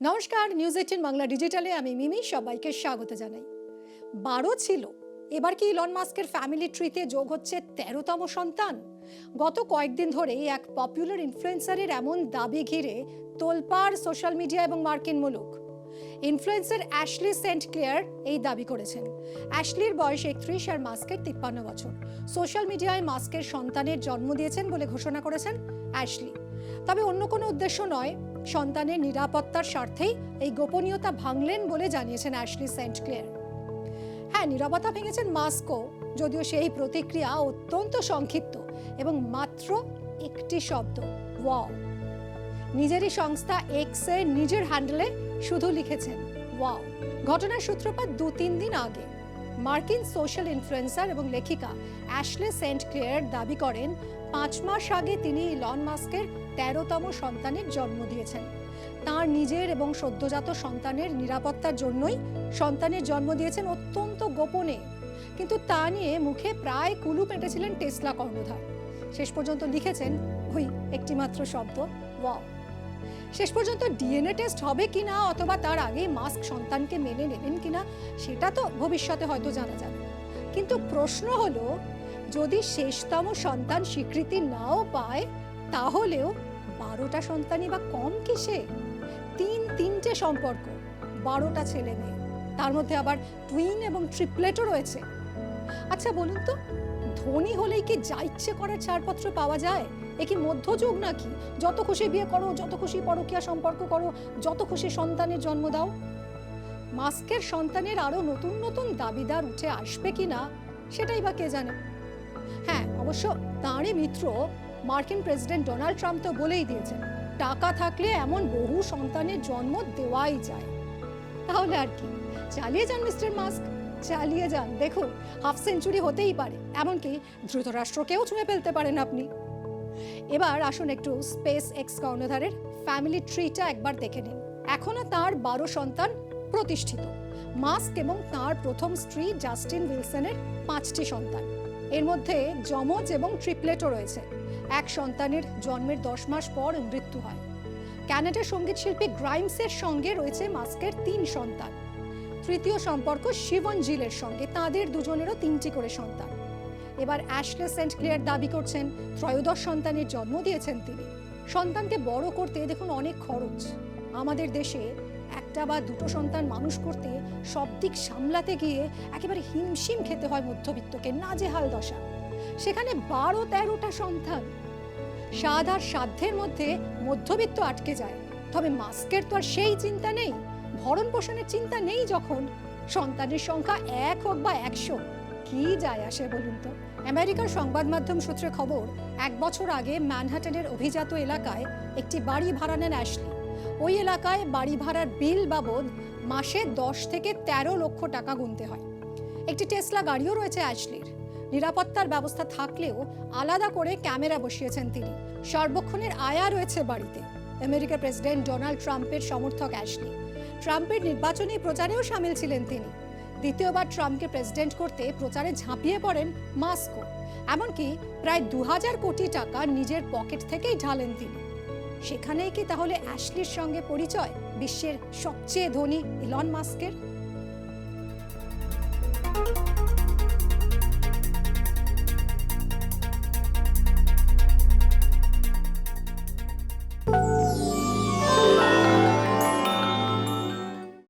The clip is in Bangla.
নমস্কার নিউজ এইটিন বাংলা ডিজিটালে আমি মিমি, সবাইকে স্বাগত জানাই। বারো ছিল, এবার কি ইলন মাস্কের ফ্যামিলি ট্রিতে যোগ হচ্ছে তেরোতম সন্তান? গত কয়েকদিন ধরেই এক পপুলার ইনফ্লুয়েন্সারের এমন দাবি ঘিরে তোলপাড় সোশ্যাল মিডিয়া এবং মার্কিন মুলুক। ইনফ্লুয়েন্সার অ্যাশলি সেন্ট ক্লেয়ার এই দাবি করেছেন। অ্যাশলির বয়স একত্রিশ আর মাস্কের তিপ্পান্ন বছর। সোশ্যাল মিডিয়ায় মাস্কের সন্তানের জন্ম দিয়েছেন বলে ঘোষণা করেছেন অ্যাশলি তবে অন্য কোনো উদ্দেশ্য নয় সন্তানের নিরাপত্তার স্বার্থেই এই গোপনীয়তা ভাঙলেন বলে জানিয়েছেন অ্যাশলি সেন্ট ক্লেয়ার। হ্যাঁ নিরাপত্তা ভেঙেছেন মাস্কো, যদিও সেই প্রতিক্রিয়া অত্যন্ত সংক্ষিপ্ত এবং মাত্র একটি শব্দ, ওয়াও। নিজেরই সংস্থা এক্সের নিজের হ্যান্ডেলে শুধু লিখেছেন, ওয়াও। ঘটনার সূত্রপাত দু তিন দিন আগে। মার্কিন সোশ্যাল ইনফ্লুয়েন্সার এবং লেখিকা অ্যাশলে সেন্ট ক্লেয়ার দাবি করেন, পাঁচ মাস আগে তিনি ইলন মাস্কের তেরোতম সন্তানের জন্ম দিয়েছেন। তার নিজের এবং সদ্যজাত সন্তানের নিরাপত্তার জন্যই সন্তানের জন্ম দিয়েছেন অত্যন্ত গোপনে। কিন্তু তা নিয়ে মুখে প্রায় কুলু পেটেছিলেন টেসলা কর্ণধার। শেষ পর্যন্ত লিখেছেন, ওই একটিমাত্র শব্দ, ওয়াও। শেষ পর্যন্ত ডিএনএ টেস্ট হবে কিনা অথবা তার আগেই মাস্ক সন্তানকে মেনে নেবেন কিনা, সেটা তো ভবিষ্যতে হয়তো জানা যাবে। কিন্তু প্রশ্ন হলো, যদি শেষতম সন্তান স্বীকৃতি নাও পায়, তাহলেও বারোটা সন্তানই বা কম কিসে? তিন তিনটে সম্পর্ক, বারোটা ছেলে মেয়ে, তার মধ্যে আবার টুইন এবং ট্রিপলেটও রয়েছে। আচ্ছা বলুন তো ধনী হলেই কি যা ইচ্ছে করার ছাড়পত্র পাওয়া যায়? এ কি মধ্যযুগ নাকি? যত খুশি বিয়ে করো, যত খুশি পরকীয়া সম্পর্ক করো, যত খুশি সন্তানের জন্ম দাও। মাস্কের সন্তানের আরও নতুন নতুন দাবিদার উঠে আসবে কিনা সেটাই বা কে জানে? হ্যাঁ অবশ্য তাঁরই মিত্র মার্কিন প্রেসিডেন্ট ডোনাল্ড ট্রাম্প তো বলেই দিয়েছেন, টাকা থাকলে এমন বহু সন্তানের জন্ম দেওয়াই যায়। তাহলে আর কি? চালিয়ে যান মিস্টার মাস্ক। চালিয়ে যান। দেখুন, হাফ সেঞ্চুরি হতেই পারে, এমনকি ধৃতরাষ্ট্রকেও ছুঁয়ে ফেলতে পারেন আপনি। এবার আসুন একটু স্পেস এক্স কর্ণধারের ফ্যামিলি ট্রিটা একবার দেখে নিন। এখনও তার বারো সন্তান প্রতিষ্ঠিত। মাস্ক এবং তার প্রথম স্ত্রী জাস্টিন উইলসনের পাঁচটি সন্তান। এর মধ্যে যমজ এবং ট্রিপলেটও রয়েছে। এক সন্তানের জন্মের দশ মাস পর মৃত্যু হয়। ক্যানাডার সংগীত শিল্পী গ্রাইমসের সঙ্গে রয়েছে মাস্কের তিন সন্তান। তৃতীয় সম্পর্ক শিবন জিলের সঙ্গে। তাদের দুজনেরও তিনটি করে সন্তান। এবার অ্যাশলে সেন্ট ক্লিয়ার দাবি করছেন, ত্রয়োদশ সন্তানের জন্ম দিয়েছেন তিনি। সন্তানকে বড় করতে দেখুন অনেক খরচ। আমাদের দেশে একটা বা দুটো সন্তান মানুষ করতে সব দিক সামলাতে গিয়ে একেবারে হিমশিম খেতে হয় মধ্যবিত্তকে, নাজেহাল দশা। সেখানে বারো তেরোটা সন্তান। স্বাদ আর সাধ্যের মধ্যে মধ্যবিত্ত আটকে যায়। তবে মাস্কের তো আর সেই চিন্তা নেই। ভরণ পোষণের চিন্তা নেই যখন। সন্তানের সংখ্যা এক হোক বা একশো। কি যায় আসে বলুন তো? আমেরিকার সংবাদ মাধ্যম সূত্রে খবর, এক বছর আগে ম্যানহাটনের অভিজাত এলাকায় একটি বাড়ি ভাড়া নেন অ্যাশলি। ওই এলাকায় বাড়ি ভাড়ার বিল বাবদ মাসে দশ থেকে তেরো লক্ষ টাকা গুনতে হয়। একটি টেসলা গাড়িও রয়েছে অ্যাশলির। নিরাপত্তার ব্যবস্থা থাকলেও আলাদা করে ক্যামেরা বসিয়েছেন তিনি। সর্বক্ষণের আয়া রয়েছে বাড়িতে। আমেরিকার প্রেসিডেন্ট ডোনাল্ড ট্রাম্পের সমর্থক অ্যাশলি। ট্রাম্পের নির্বাচনী প্রচারেও সামিল ছিলেন তিনি। দ্বিতীয়বার ট্রাম্পকে প্রেসিডেন্ট করতে প্রচারে ঝাঁপিয়ে পড়েন মাস্কো, এমনকি প্রায় দু হাজার কোটি টাকা নিজের পকেট থেকেই ঢালেন তিনি। সেখানেই কি তাহলে অ্যাশলির সঙ্গে পরিচয় বিশ্বের সবচেয়ে ধনী ইলন মাস্কের?